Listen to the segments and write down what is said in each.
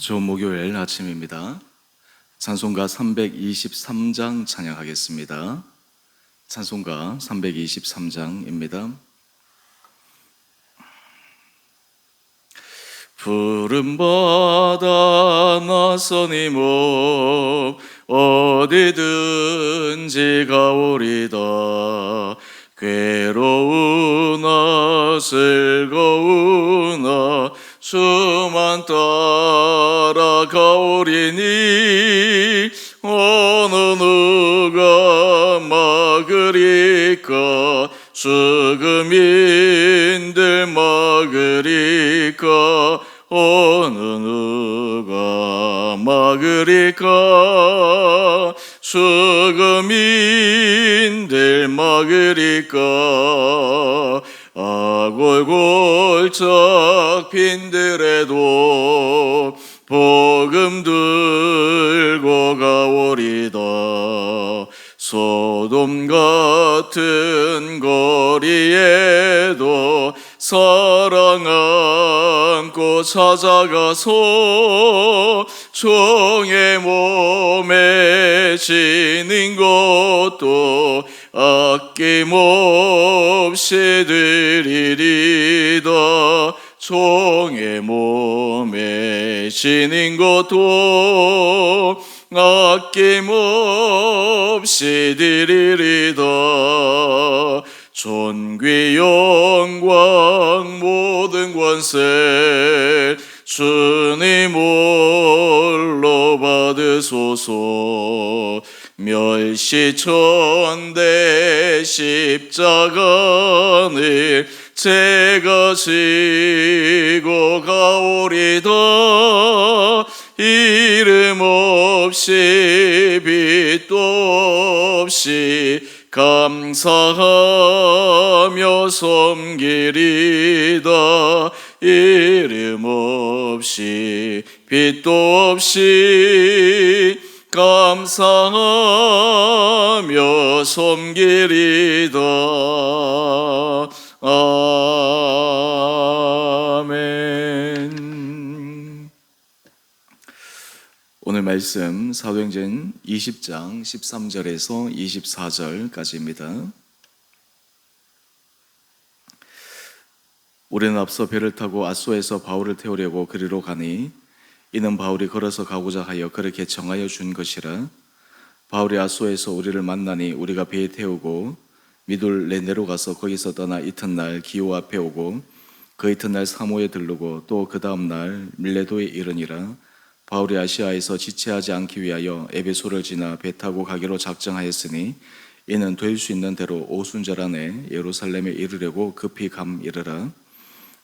좋은 목요일 아침입니다. 찬송가 323장 찬양하겠습니다. 찬송가 323장입니다. 푸른 바다 나선이 몸 어디든지 가오리다 괴로우나 즐거우나 수만 따라가오리니 어느 누가 막으리까? 수금인들 막으리까? 어느 누가 막으리까? 수금인들 막으리까 아골골짝 빈들에도 복음 들고 가오리다. 소돔 같은 거리에도 사랑 안고 찾아가서 종의 몸에 지는 것도 아낌없이 드리리다. 종의 몸에 지는 것도 아낌없이 드리리다. 존귀 영광 모든 권세 주님 홀로 받으소서 멸시천대 십자가를 제가 지고 가오리다. 이름 없이 빛도 없이 감사하며 섬기리다. 이름 없이 빛도 없이 감사하며 섬기리다 아멘 오늘 말씀 사도행전 20장 13절에서 24절까지입니다. 우리는 앞서 배를 타고 아소에서 바울을 태우려고 그리로 가니 이는 바울이 걸어서 가고자 하여 그렇게 정하여 준 것이라. 바울이 아소에서 우리를 만나니 우리가 배에 태우고 미둘 레네로 가서 거기서 떠나 이튿날 기호 앞에 오고 그 이튿날 사모에 들르고 또 그 다음 날 밀레도에 이르니라. 바울이 아시아에서 지체하지 않기 위하여 에베소를 지나 배 타고 가기로 작정하였으니 이는 될 수 있는 대로 오순절 안에 예루살렘에 이르려고 급히 감 이르라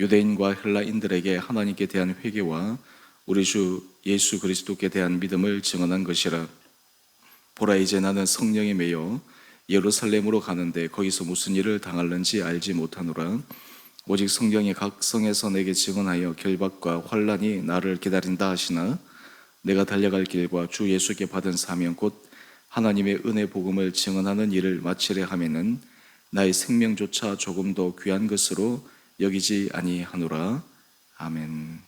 유대인과 헬라인들에게 하나님께 대한 회개와 우리 주 예수 그리스도께 대한 믿음을 증언한 것이라. 보라 이제 나는 성령에 매여 예루살렘으로 가는데 거기서 무슨 일을 당할는지 알지 못하노라. 오직 성경이 각 성에서 내게 증언하여 결박과 환란이 나를 기다린다 하시나? 내가 달려갈 길과 주 예수께 받은 사명 곧 하나님의 은혜 복음을 증언하는 일을 마치려 하면은 나의 생명조차 조금도 귀한 것으로 여기지 아니하노라 아멘.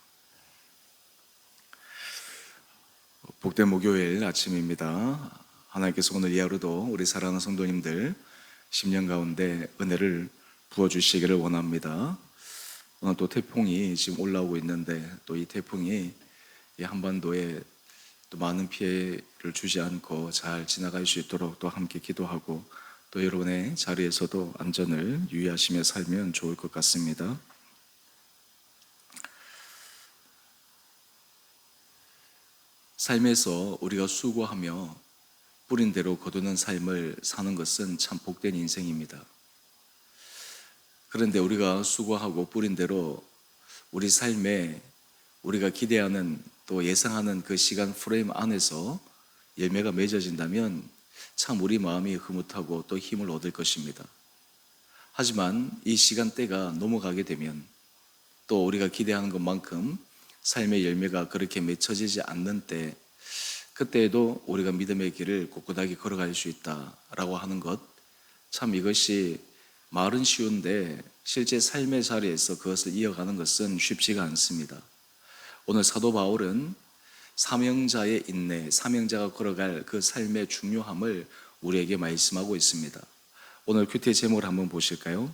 복된 목요일 아침입니다. 하나님께서 오늘 이 하루도 우리 사랑하는 성도님들 10년 가운데 은혜를 부어 주시기를 원합니다. 오늘 또 태풍이 지금 올라오고 있는데 또 이 태풍이 이 한반도에 또 많은 피해를 주지 않고 잘 지나갈 수 있도록 또 함께 기도하고 또 여러분의 자리에서도 안전을 유의하시며 살면 좋을 것 같습니다. 삶에서 우리가 수고하며 뿌린 대로 거두는 삶을 사는 것은 참 복된 인생입니다. 그런데 우리가 수고하고 뿌린 대로 우리 삶에 우리가 기대하는 또 예상하는 그 시간 프레임 안에서 열매가 맺어진다면 참 우리 마음이 흐뭇하고 또 힘을 얻을 것입니다. 하지만 이 시간대가 넘어가게 되면 또 우리가 기대하는 것만큼 삶의 열매가 그렇게 맺혀지지 않는 때 그때에도 우리가 믿음의 길을 꿋꿋하게 걸어갈 수 있다라고 하는 것 참 이것이 말은 쉬운데 실제 삶의 자리에서 그것을 이어가는 것은 쉽지가 않습니다. 오늘 사도 바울은 사명자의 인내, 사명자가 걸어갈 그 삶의 중요함을 우리에게 말씀하고 있습니다. 오늘 큐티의 제목을 한번 보실까요?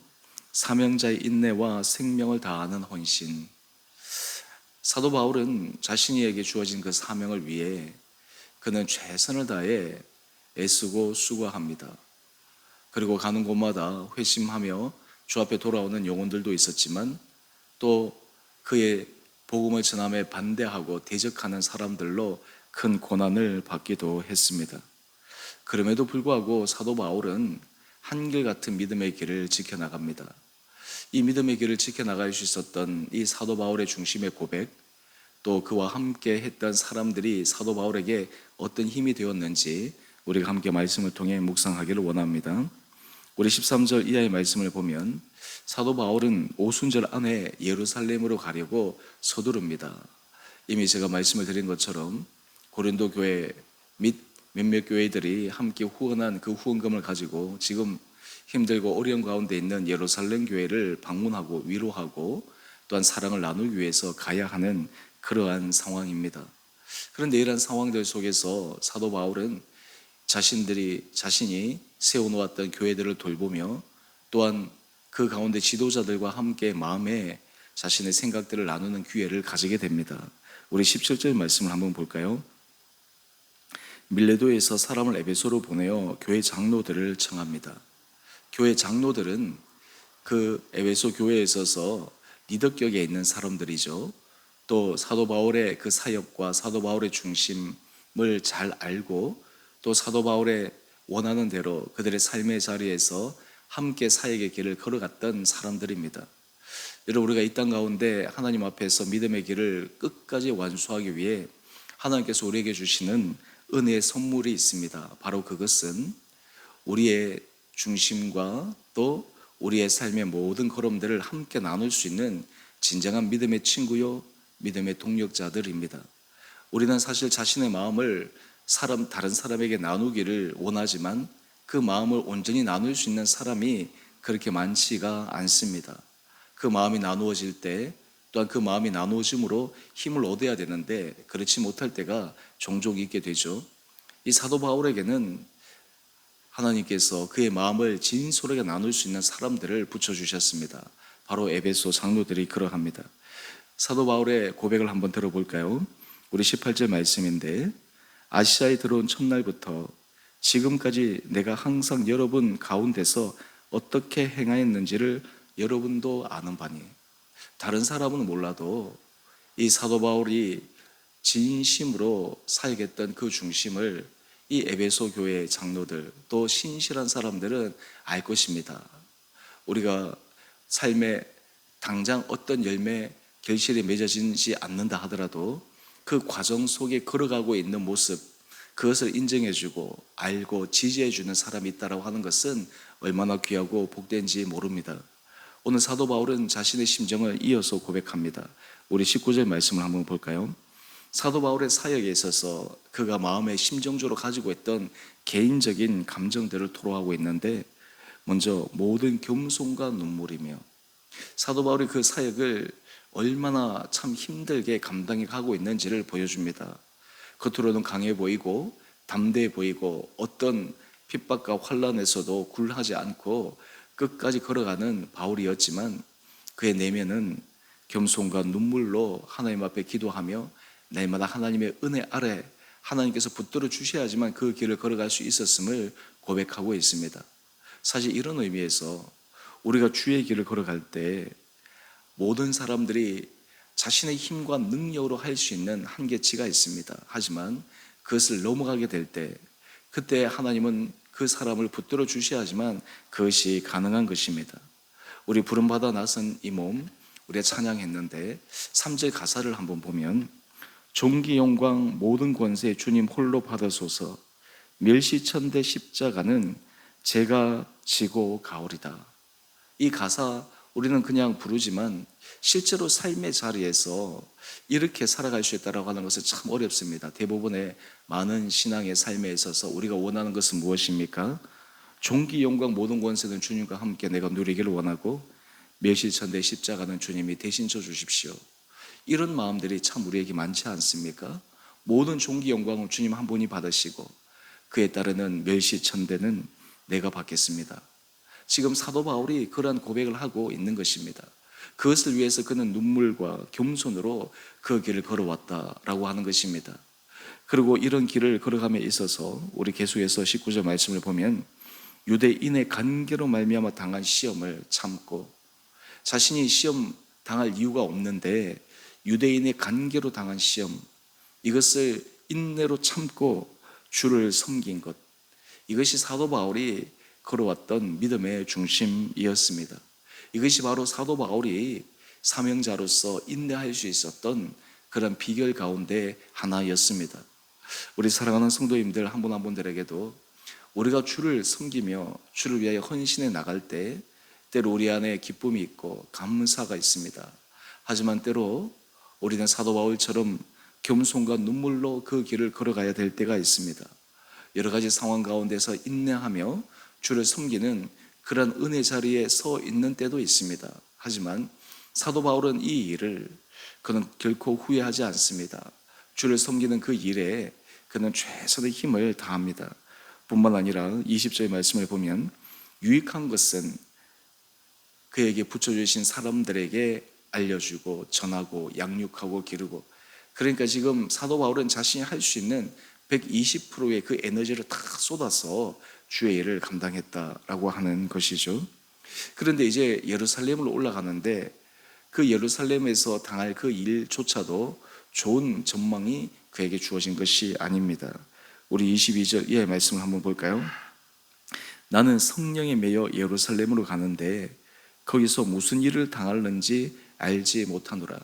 사명자의 인내와 생명을 다하는 헌신. 사도 바울은 자신에게 주어진 그 사명을 위해 그는 최선을 다해 애쓰고 수고합니다. 그리고 가는 곳마다 회심하며 주 앞에 돌아오는 영혼들도 있었지만 또 그의 복음을 전함에 반대하고 대적하는 사람들로 큰 고난을 받기도 했습니다. 그럼에도 불구하고 사도 바울은 한결같은 믿음의 길을 지켜나갑니다. 이 믿음의 길을 지켜나갈 수 있었던 이 사도 바울의 중심의 고백, 또 그와 함께 했던 사람들이 사도 바울에게 어떤 힘이 되었는지 우리가 함께 말씀을 통해 묵상하기를 원합니다. 우리 13절 이하의 말씀을 보면 사도 바울은 오순절 안에 예루살렘으로 가려고 서두릅니다. 이미 제가 말씀을 드린 것처럼 고린도 교회 및 몇몇 교회들이 함께 후원한 그 후원금을 가지고 지금 힘들고 어려운 가운데 있는 예루살렘 교회를 방문하고 위로하고 또한 사랑을 나누기 위해서 가야 하는 그러한 상황입니다. 그런데 이러한 상황들 속에서 사도 바울은 자신들이 자신이 세워놓았던 교회들을 돌보며 또한 그 가운데 지도자들과 함께 마음에 자신의 생각들을 나누는 기회를 가지게 됩니다. 우리 17절 말씀을 한번 볼까요? 밀레도에서 사람을 에베소로 보내어 교회 장로들을 청합니다. 교회 장로들은 그 에베소 교회에 있어서 리더격에 있는 사람들이죠. 또 사도 바울의 그 사역과 사도 바울의 중심을 잘 알고 또 사도 바울의 원하는 대로 그들의 삶의 자리에서 함께 사역의 길을 걸어갔던 사람들입니다. 여러분 우리가 이 땅 가운데 하나님 앞에서 믿음의 길을 끝까지 완수하기 위해 하나님께서 우리에게 주시는 은혜의 선물이 있습니다. 바로 그것은 우리의 중심과 또 우리의 삶의 모든 걸음들을 함께 나눌 수 있는 진정한 믿음의 친구요, 믿음의 동력자들입니다. 우리는 사실 자신의 마음을 사람 다른 사람에게 나누기를 원하지만 그 마음을 온전히 나눌 수 있는 사람이 그렇게 많지가 않습니다. 그 마음이 나누어질 때 또한 그 마음이 나누어짐으로 힘을 얻어야 되는데 그렇지 못할 때가 종종 있게 되죠. 이 사도 바울에게는 하나님께서 그의 마음을 진솔하게 나눌 수 있는 사람들을 붙여주셨습니다. 바로 에베소 장로들이 그러합니다. 사도 바울의 고백을 한번 들어볼까요? 우리 18절 말씀인데 아시아에 들어온 첫날부터 지금까지 내가 항상 여러분 가운데서 어떻게 행하였는지를 여러분도 아는 바니 다른 사람은 몰라도 이 사도 바울이 진심으로 사역했던 그 중심을 이 에베소 교회 장로들 또 신실한 사람들은 알 것입니다. 우리가 삶에 당장 어떤 열매 결실이 맺어지지 않는다 하더라도 그 과정 속에 걸어가고 있는 모습 그것을 인정해주고 알고 지지해주는 사람이 있다라고 하는 것은 얼마나 귀하고 복된지 모릅니다. 오늘 사도 바울은 자신의 심정을 이어서 고백합니다. 우리 19절 말씀을 한번 볼까요? 사도 바울의 사역에 있어서 그가 마음의 심정적으로 가지고 있던 개인적인 감정들을 토로하고 있는데 먼저 모든 겸손과 눈물이며 사도 바울이 그 사역을 얼마나 참 힘들게 감당해 가고 있는지를 보여줍니다. 겉으로는 강해 보이고 담대해 보이고 어떤 핍박과 환란에서도 굴하지 않고 끝까지 걸어가는 바울이었지만 그의 내면은 겸손과 눈물로 하나님 앞에 기도하며 날마다 하나님의 은혜 아래 하나님께서 붙들어 주셔야지만 그 길을 걸어갈 수 있었음을 고백하고 있습니다. 사실 이런 의미에서 우리가 주의 길을 걸어갈 때 모든 사람들이 자신의 힘과 능력으로 할 수 있는 한계치가 있습니다. 하지만 그것을 넘어가게 될 때 그때 하나님은 그 사람을 붙들어 주셔야지만 그것이 가능한 것입니다. 우리 부름받아 나선 이 몸 우리가 찬양했는데 3절 가사를 한번 보면 종기 영광 모든 권세 주님 홀로 받으소서 멸시천대 십자가는 제가 지고 가오리다. 이 가사 우리는 그냥 부르지만 실제로 삶의 자리에서 이렇게 살아갈 수 있다라고 하는 것은 참 어렵습니다. 대부분의 많은 신앙의 삶에 있어서 우리가 원하는 것은 무엇입니까? 종기 영광 모든 권세는 주님과 함께 내가 누리기를 원하고 멸시천대 십자가는 주님이 대신 져 주십시오. 이런 마음들이 참 우리에게 많지 않습니까? 모든 종기 영광을 주님 한 분이 받으시고 그에 따르는 멸시천대는 내가 받겠습니다. 지금 사도 바울이 그러한 고백을 하고 있는 것입니다. 그것을 위해서 그는 눈물과 겸손으로 그 길을 걸어왔다라고 하는 것입니다. 그리고 이런 길을 걸어감에 있어서 우리 계속해서 19절 말씀을 보면 유대인의 관계로 말미암아 당한 시험을 참고 자신이 시험 당할 이유가 없는데 유대인의 관계로 당한 시험 이것을 인내로 참고 주를 섬긴 것 이것이 사도 바울이 걸어왔던 믿음의 중심이었습니다. 이것이 바로 사도 바울이 사명자로서 인내할 수 있었던 그런 비결 가운데 하나였습니다. 우리 사랑하는 성도님들 한 분 한 분들에게도 우리가 주를 섬기며 주를 위하여 헌신해 나갈 때 때로 우리 안에 기쁨이 있고 감사가 있습니다. 하지만 때로 우리는 사도 바울처럼 겸손과 눈물로 그 길을 걸어가야 될 때가 있습니다. 여러 가지 상황 가운데서 인내하며 주를 섬기는 그런 은혜 자리에 서 있는 때도 있습니다. 하지만 사도 바울은 이 일을 그는 결코 후회하지 않습니다. 주를 섬기는 그 일에 그는 최선의 힘을 다합니다. 뿐만 아니라 20절의 말씀을 보면 유익한 것은 그에게 붙여주신 사람들에게 알려주고 전하고 양육하고 기르고 그러니까 지금 사도 바울은 자신이 할 수 있는 120%의 그 에너지를 다 쏟아서 주의 일을 감당했다라고 하는 것이죠. 그런데 이제 예루살렘으로 올라가는데 그 예루살렘에서 당할 그 일조차도 좋은 전망이 그에게 주어진 것이 아닙니다. 우리 22절 이하의 말씀을 한번 볼까요? 나는 성령에 매여 예루살렘으로 가는데 거기서 무슨 일을 당할는지 알지 못하노라.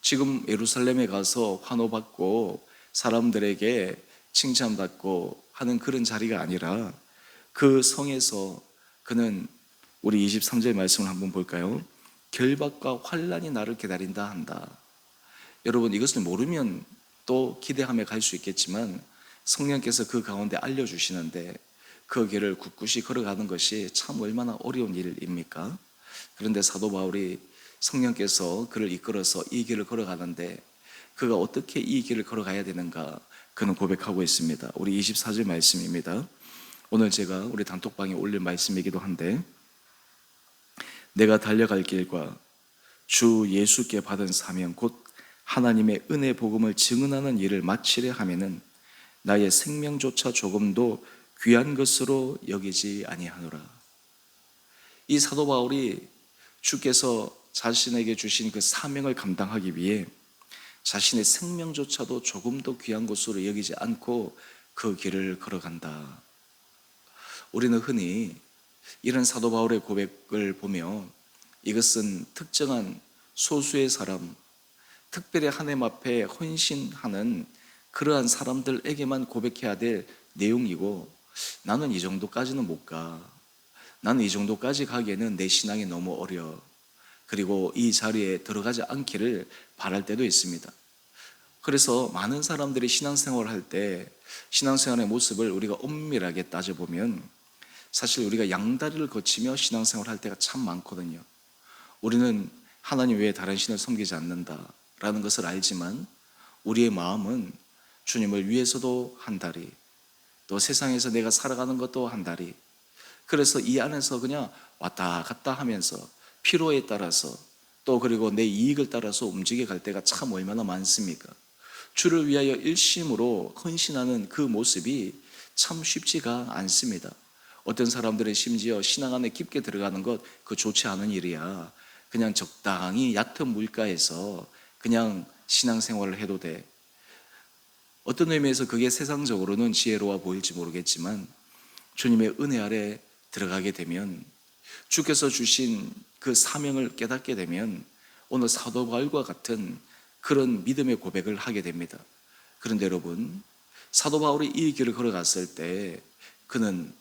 지금 예루살렘에 가서 환호받고 사람들에게 칭찬받고 하는 그런 자리가 아니라 그 성에서 그는 우리 23절 말씀을 한번 볼까요? 결박과 환란이 나를 기다린다 한다. 여러분 이것을 모르면 또 기대하며 갈 수 있겠지만 성령께서 그 가운데 알려주시는데 그 길을 굳굳이 걸어가는 것이 참 얼마나 어려운 일입니까? 그런데 사도 바울이 성령께서 그를 이끌어서 이 길을 걸어가는데 그가 어떻게 이 길을 걸어가야 되는가 그는 고백하고 있습니다. 우리 24절 말씀입니다. 오늘 제가 우리 단톡방에 올릴 말씀이기도 한데 내가 달려갈 길과 주 예수께 받은 사명 곧 하나님의 은혜 복음을 증언하는 일을 마치려 하면은 나의 생명조차 조금도 귀한 것으로 여기지 아니하노라. 이 사도 바울이 주께서 자신에게 주신 그 사명을 감당하기 위해 자신의 생명조차도 조금도 귀한 것으로 여기지 않고 그 길을 걸어간다. 우리는 흔히 이런 사도 바울의 고백을 보며 이것은 특정한 소수의 사람, 특별히 하나님 앞에 헌신하는 그러한 사람들에게만 고백해야 될 내용이고 나는 이 정도까지는 못 가. 나는 이 정도까지 가기에는 내 신앙이 너무 어려. 그리고 이 자리에 들어가지 않기를 바랄 때도 있습니다. 그래서 많은 사람들이 신앙생활을 할 때 신앙생활의 모습을 우리가 엄밀하게 따져보면 사실 우리가 양다리를 거치며 신앙생활을 할 때가 참 많거든요. 우리는 하나님 외에 다른 신을 섬기지 않는다라는 것을 알지만 우리의 마음은 주님을 위해서도 한 다리, 또 세상에서 내가 살아가는 것도 한 다리. 그래서 이 안에서 그냥 왔다 갔다 하면서 필요에 따라서 또 그리고 내 이익을 따라서 움직여 갈 때가 참 얼마나 많습니까? 주를 위하여 일심으로 헌신하는 그 모습이 참 쉽지가 않습니다. 어떤 사람들은 심지어 신앙 안에 깊게 들어가는 것 그 좋지 않은 일이야. 그냥 적당히 얕은 물가에서 그냥 신앙생활을 해도 돼. 어떤 의미에서 그게 세상적으로는 지혜로워 보일지 모르겠지만 주님의 은혜 아래 들어가게 되면 주께서 주신 그 사명을 깨닫게 되면 오늘 사도 바울과 같은 그런 믿음의 고백을 하게 됩니다. 그런데 여러분, 사도 바울이 이 길을 걸어갔을 때 그는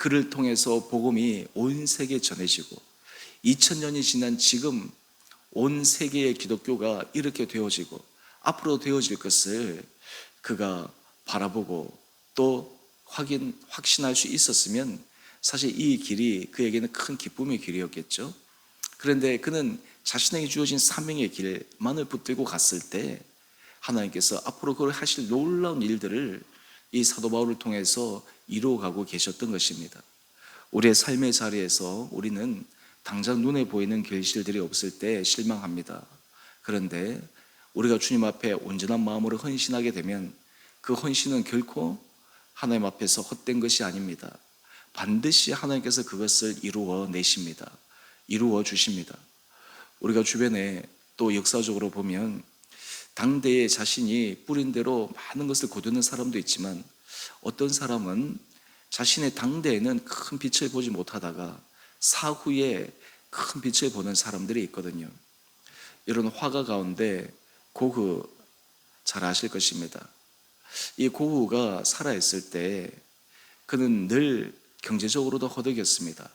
그를 통해서 복음이 온 세계에 전해지고 2000년이 지난 지금 온 세계의 기독교가 이렇게 되어지고 앞으로 되어질 것을 그가 바라보고 또 확인, 확신할 수 있었으면 사실 이 길이 그에게는 큰 기쁨의 길이었겠죠. 그런데 그는 자신에게 주어진 사명의 길만을 붙들고 갔을 때 하나님께서 앞으로 그걸 하실 놀라운 일들을 이 사도 바울을 통해서 이루어가고 계셨던 것입니다. 우리의 삶의 자리에서 우리는 당장 눈에 보이는 결실들이 없을 때 실망합니다. 그런데 우리가 주님 앞에 온전한 마음으로 헌신하게 되면 그 헌신은 결코 하나님 앞에서 헛된 것이 아닙니다. 반드시 하나님께서 그것을 이루어 내십니다. 이루어 주십니다. 우리가 주변에 또 역사적으로 보면 당대에 자신이 뿌린 대로 많은 것을 거두는 사람도 있지만 어떤 사람은 자신의 당대에는 큰 빛을 보지 못하다가 사후에 큰 빛을 보는 사람들이 있거든요. 이런 화가 가운데 고흐 잘 아실 것입니다. 이 고흐가 살아있을 때 그는 늘 경제적으로도 허덕였습니다.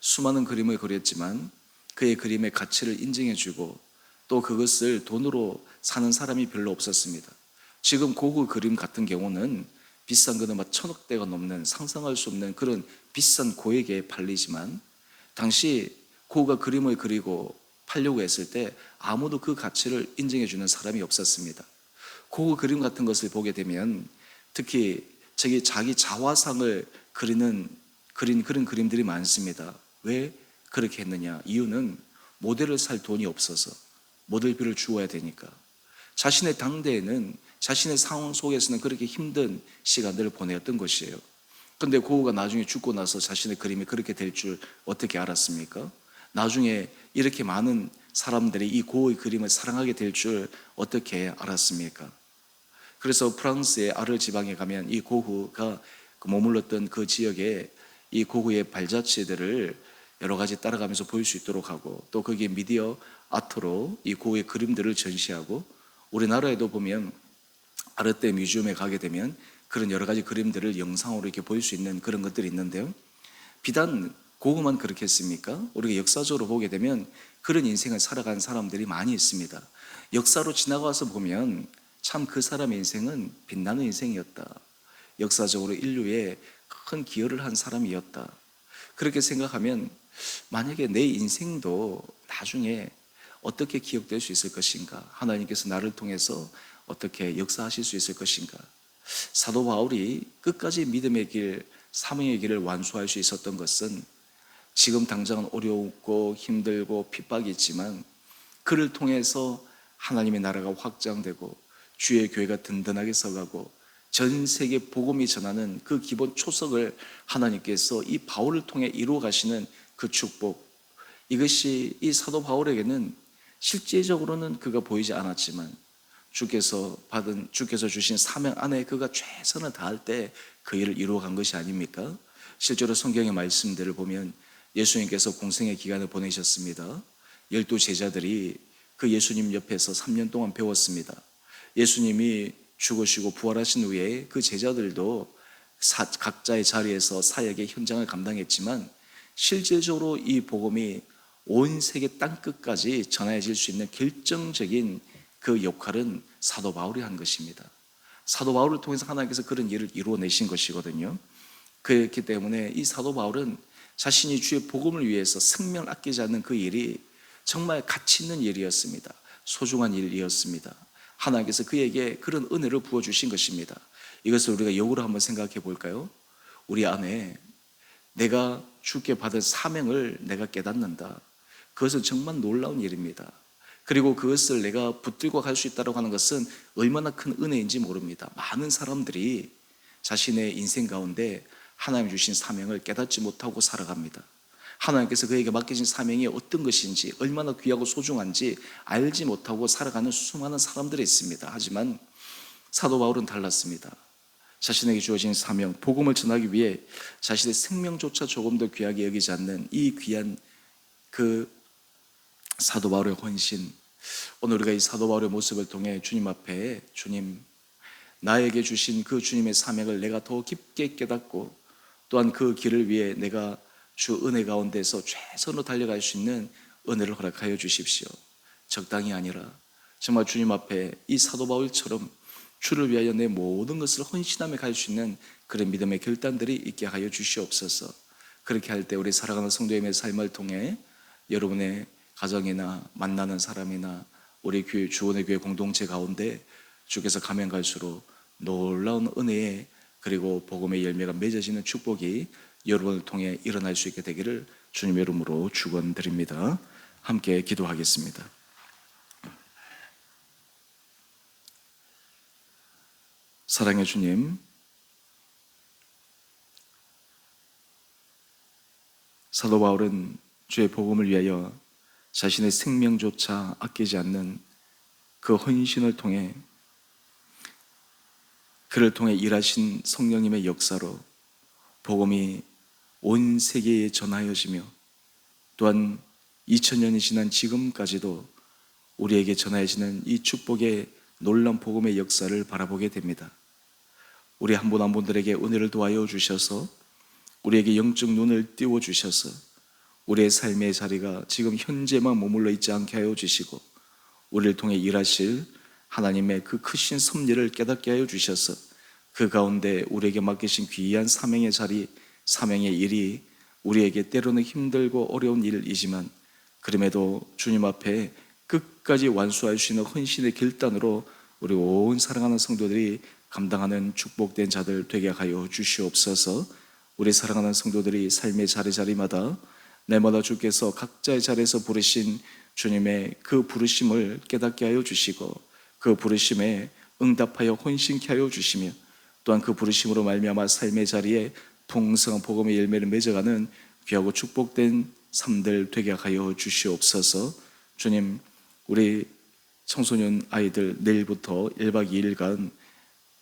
수많은 그림을 그렸지만 그의 그림의 가치를 인정해주고 또 그것을 돈으로 사는 사람이 별로 없었습니다. 지금 고흐 그림 같은 경우는 비싼 거는 막 천억 대가 넘는 상상할 수 없는 그런 비싼 고액에 팔리지만 당시 고흐가 그림을 그리고 팔려고 했을 때 아무도 그 가치를 인정해 주는 사람이 없었습니다. 고흐 그림 같은 것을 보게 되면 특히 저기 자기 자화상을 그리는 그린 그런 그림들이 많습니다. 왜 그렇게 했느냐? 이유는 모델을 살 돈이 없어서 모델비를 주어야 되니까. 자신의 당대에는 자신의 상황 속에서는 그렇게 힘든 시간들을 보내었던 것이에요. 근데 고우가 나중에 죽고 나서 자신의 그림이 그렇게 될 줄 어떻게 알았습니까? 나중에 이렇게 많은 사람들이 이 고우의 그림을 사랑하게 될 줄 어떻게 알았습니까? 그래서 프랑스의 아르 지방에 가면 이 고흐가 그 머물렀던 그 지역에 이 고흐의 발자취들을 여러 가지 따라가면서 볼수 있도록 하고 또 거기에 미디어 아트로 이 고흐의 그림들을 전시하고 우리나라에도 보면 아르떼 뮤지엄에 가게 되면 그런 여러 가지 그림들을 영상으로 이렇게 볼 수 있는 그런 것들이 있는데요. 비단 고흐만 그렇게 했습니까? 우리가 역사적으로 보게 되면 그런 인생을 살아간 사람들이 많이 있습니다. 역사로 지나가서 보면 참 그 사람의 인생은 빛나는 인생이었다. 역사적으로 인류에 큰 기여를 한 사람이었다. 그렇게 생각하면 만약에 내 인생도 나중에 어떻게 기억될 수 있을 것인가? 하나님께서 나를 통해서 어떻게 역사하실 수 있을 것인가? 사도 바울이 끝까지 믿음의 길, 사명의 길을 완수할 수 있었던 것은 지금 당장은 어렵고 힘들고 핍박이 있지만 그를 통해서 하나님의 나라가 확장되고 주의 교회가 든든하게 서가고 전 세계 복음이 전하는 그 기본 초석을 하나님께서 이 바울을 통해 이루어 가시는 그 축복 이것이 이 사도 바울에게는 실제적으로는 그가 보이지 않았지만 주께서 받은 주께서 주신 사명 안에 그가 최선을 다할 때 그 일을 이루어 간 것이 아닙니까? 실제로 성경의 말씀들을 보면 예수님께서 공생의 기간을 보내셨습니다. 열두 제자들이 그 예수님 옆에서 3년 동안 배웠습니다. 예수님이 죽으시고 부활하신 후에 그 제자들도 사, 각자의 자리에서 사역의 현장을 감당했지만 실제적으로 이 복음이 온 세계 땅 끝까지 전해질 수 있는 결정적인 그 역할은 사도 바울이 한 것입니다. 사도 바울을 통해서 하나님께서 그런 일을 이루어내신 것이거든요. 그렇기 때문에 이 사도 바울은 자신이 주의 복음을 위해서 생명을 아끼지 않는 그 일이 정말 가치 있는 일이었습니다. 소중한 일이었습니다. 하나님께서 그에게 그런 은혜를 부어 주신 것입니다. 이것을 우리가 역으로 한번 생각해 볼까요? 우리 안에 내가 주께 받은 사명을 내가 깨닫는다. 그것은 정말 놀라운 일입니다. 그리고 그것을 내가 붙들고 갈 수 있다고 하는 것은 얼마나 큰 은혜인지 모릅니다. 많은 사람들이 자신의 인생 가운데 하나님 주신 사명을 깨닫지 못하고 살아갑니다. 하나님께서 그에게 맡기신 사명이 어떤 것인지 얼마나 귀하고 소중한지 알지 못하고 살아가는 수많은 사람들이 있습니다. 하지만 사도 바울은 달랐습니다. 자신에게 주어진 사명, 복음을 전하기 위해 자신의 생명조차 조금 더 귀하게 여기지 않는 이 귀한 그 사도 바울의 헌신, 오늘 우리가 이 사도 바울의 모습을 통해 주님 앞에 주님 나에게 주신 그 주님의 사명을 내가 더 깊게 깨닫고 또한 그 길을 위해 내가 주 은혜 가운데서 최선으로 달려갈 수 있는 은혜를 허락하여 주십시오. 적당히 아니라 정말 주님 앞에 이 사도 바울처럼 주를 위하여 내 모든 것을 헌신하며 갈 수 있는 그런 믿음의 결단들이 있게 하여 주시옵소서. 그렇게 할 때 우리 살아가는 성도님의 삶을 통해 여러분의 가정이나 만나는 사람이나 우리 교회 주원의 교회 공동체 가운데 주께서 가면 갈수록 놀라운 은혜에 그리고 복음의 열매가 맺어지는 축복이 여러분을 통해 일어날 수 있게 되기를 주님의 이름으로 축원드립니다. 함께 기도하겠습니다. 사랑의 주님, 사도 바울은 주의 복음을 위하여 자신의 생명조차 아끼지 않는 그 헌신을 통해 그를 통해 일하신 성령님의 역사로 복음이 온 세계에 전하여지며 또한 2000년이 지난 지금까지도 우리에게 전하여지는 이 축복의 놀란 복음의 역사를 바라보게 됩니다. 우리 한 분한 분들에게 은혜를 도와여 주셔서 우리에게 영적 눈을 띄워 주셔서 우리의 삶의 자리가 지금 현재만 머물러 있지 않게 하여 주시고 우리를 통해 일하실 하나님의 그 크신 섭리를 깨닫게 하여 주셔서 그 가운데 우리에게 맡기신 귀한 사명의 자리, 사명의 일이 우리에게 때로는 힘들고 어려운 일이지만 그럼에도 주님 앞에 끝까지 완수할 수 있는 헌신의 결단으로 우리 온 사랑하는 성도들이 감당하는 축복된 자들 되게 하여 주시옵소서. 우리 사랑하는 성도들이 삶의 자리자리마다 내마다 주께서 각자의 자리에서 부르신 주님의 그 부르심을 깨닫게 하여 주시고 그 부르심에 응답하여 헌신케 하여 주시며 또한 그 부르심으로 말미암아 삶의 자리에 풍성한 복음의 열매를 맺어가는 귀하고 축복된 삶들 되게 하여 주시옵소서. 주님, 우리 청소년 아이들 내일부터 1박 2일간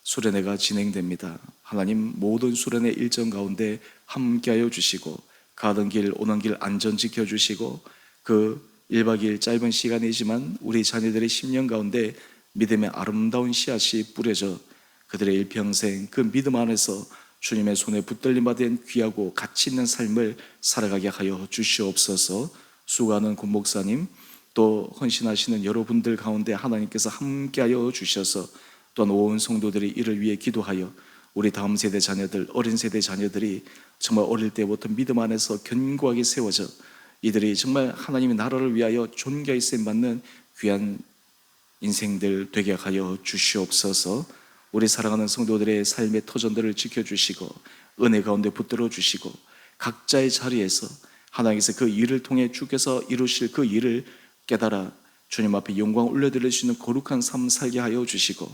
수련회가 진행됩니다. 하나님 모든 수련회 일정 가운데 함께하여 주시고 가던 길 오는 길 안전 지켜 주시고 그 1박 2일 짧은 시간이지만 우리 자녀들의 10년 가운데 믿음의 아름다운 씨앗이 뿌려져 그들의 일평생 그 믿음 안에서 주님의 손에 붙들림 받은 귀하고 가치 있는 삶을 살아가게 하여 주시옵소서. 수고하는 군 목사님 또 헌신하시는 여러분들 가운데 하나님께서 함께하여 주셔서 또한 온 성도들이 이를 위해 기도하여 우리 다음 세대 자녀들, 어린 세대 자녀들이 정말 어릴 때부터 믿음 안에서 견고하게 세워져 이들이 정말 하나님의 나라를 위하여 존귀하게 쓰임 받는 귀한 인생들 되게 하여 주시옵소서. 우리 사랑하는 성도들의 삶의 터전들을 지켜주시고 은혜 가운데 붙들어 주시고 각자의 자리에서 하나님께서 그 일을 통해 주께서 이루실 그 일을 깨달아 주님 앞에 영광 올려드릴 수 있는 거룩한 삶 살게 하여 주시고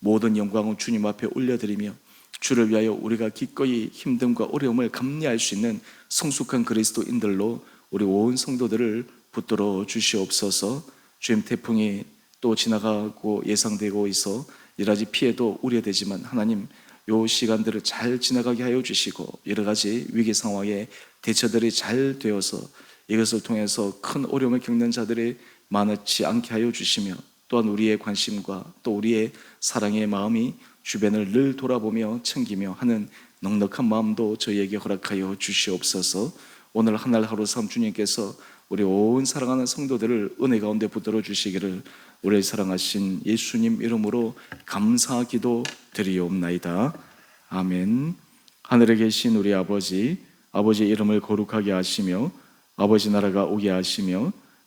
모든 영광은 주님 앞에 올려드리며 주를 위하여 우리가 기꺼이 힘듦과 어려움을 감내할 수 있는 성숙한 그리스도인들로 우리 온 성도들을 붙들어 주시옵소서. 주님 태풍이 또 지나가고 예상되고 있어 여러 가지 피해도 우려되지만 하나님 요 시간들을 잘 지나가게 하여 주시고 여러 가지 위기 상황에 대처들이 잘 되어서 이것을 통해서 큰 어려움을 겪는 자들이 많지 않게 하여 주시며 또한 우리의 관심과 또 우리의 사랑의 마음이 주변을 늘 돌아보며 챙기며 하는 넉넉한 마음도 저희에게 허락하여 주시옵소서. 오늘 한 날 하루 삼 주님께서 우리 온 사랑하는 성도들을 은혜 가운데 붙들어 주시기를 우리를 사랑하신 예수님 이름으로 감사 기도 드리옵나이다. 아멘. 하늘에 계신 우리 아버지, 아버지의 이름을 거룩하게 하시며 아버지 나라가 오게 하시며